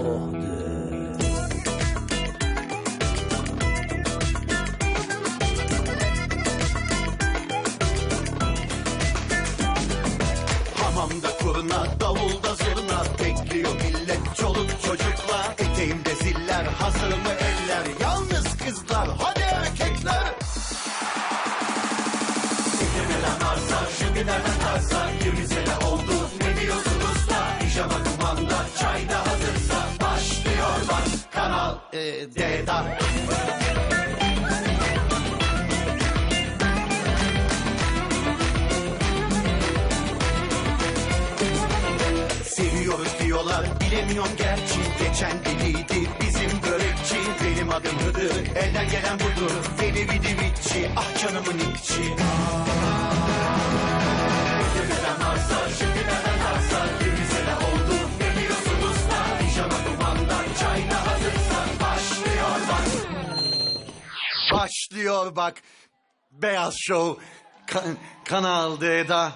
Hamamda kurna, davulda zurna Bekliyor millet çocukla Eteğimde ziller, hazır mı eller? Yalnız kızlar, hadi erkekler. Gidin elan şimdi nereden e, Seviyoruz diyorlar bilemiyorum gerçi. Geçen deliydi bizim börekçi. Benim adım Hıdır elden gelen budur. Veli vidi vitçi ah canımın içi. Neden Başlıyor bak. Beyaz Show kan Kanal D'da